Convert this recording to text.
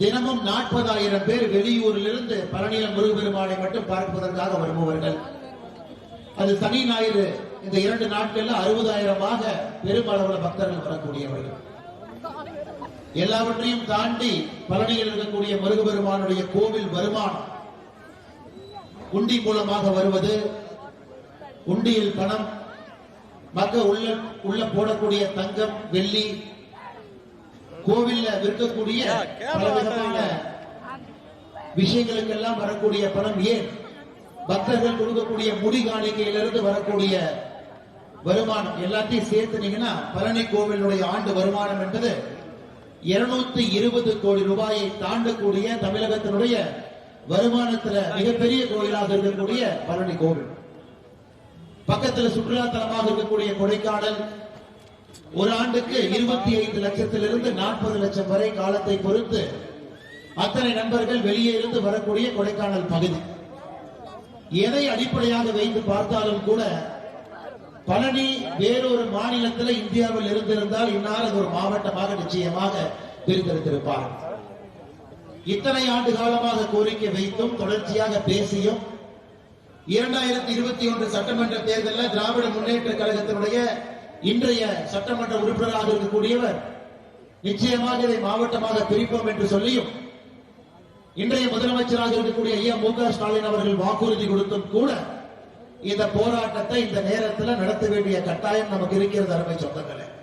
தினமும் நாற்பதாயிரம் பேர் வெளியூரிலிருந்து பழனியில முருகப்பெருமானை மட்டும் பார்ப்பதற்காக வருபவர்கள். அது சனி ஞாயிறு இந்த இரண்டு நாட்கள்ல அறுபதாயிரமாக பெருமளவுல பக்தர்கள் வரக்கூடியவர்கள். எல்லாவற்றையும் தாண்டி பழனியில் இருக்கக்கூடிய முருகப்பெருமானுடைய கோவில் வருமானம் உண்டி மூலமாக வருவது உண்டியில் பணம் மக்கள் உள்ள உள்ள போடக்கூடிய தங்கம் வெள்ளி கோவில்ல விற்கக்கூடிய பல விதமான விஷயங்களுக்கெல்லாம் வரக்கூடிய பணம் ஏன்? பக்தர்கள் கொடுக்கக்கூடிய முடி காணிக்கையிலிருந்து வரக்கூடிய வருமானம். எல்லாத்தையும் சேர்த்துனீங்கன்னா பழனி கோவிலுடைய ஆண்டு வருமானம் என்பது இருநூத்தி இருபது கோடி ரூபாயை தாண்டக்கூடிய தமிழகத்தினுடைய வருமானத்துல மிகப்பெரிய கோயிலாக இருக்கக்கூடிய பழனி கோவில். பக்கத்துல சுற்றுலா தலமாக இருக்கக்கூடிய கொடைக்கானல் ஒரு ஆண்டுக்கு இருபத்தி ஐந்து லட்சத்திலிருந்து நாற்பது லட்சம் வரை காலத்தை பொறுத்து அத்தனை நண்பர்கள் வெளியே இருந்து வரக்கூடிய கொடைக்கானல் பகுதி. எதை அடிப்படையாக வைத்து பார்த்தாலும் கூட பழனி வேறொரு மாநிலத்தில் இந்தியாவில் இருந்திருந்தால் இந்நாள் அது ஒரு மாவட்டமாக நிச்சயமாக பிரித்தெடுத்திருப்பார் இத்தனை ஆண்டு காலமாக கோரிக்கை வைத்தும் தொடர்ச்சியாக பேசியும் இரண்டாயிரத்தி இருபத்தி ஒன்று சட்டமன்ற தேர்தலில் திராவிட முன்னேற்ற கழகத்தினுடைய இன்றைய சட்டமன்ற உறுப்பினராக இருக்கக்கூடியவர் நிச்சயமாக இதை மாவட்டமாக பிரிப்போம் என்று சொல்லியும் இன்றைய முதலமைச்சராக இருக்கக்கூடிய ஐயா மு க ஸ்டாலின் அவர்கள் வாக்குறுதி கொடுத்தும் கூட இந்த போராட்டத்தை இந்த நேரத்தில் நடத்த வேண்டிய கட்டாயம் நமக்கு இருக்கிறது அருமை சொந்தங்களே.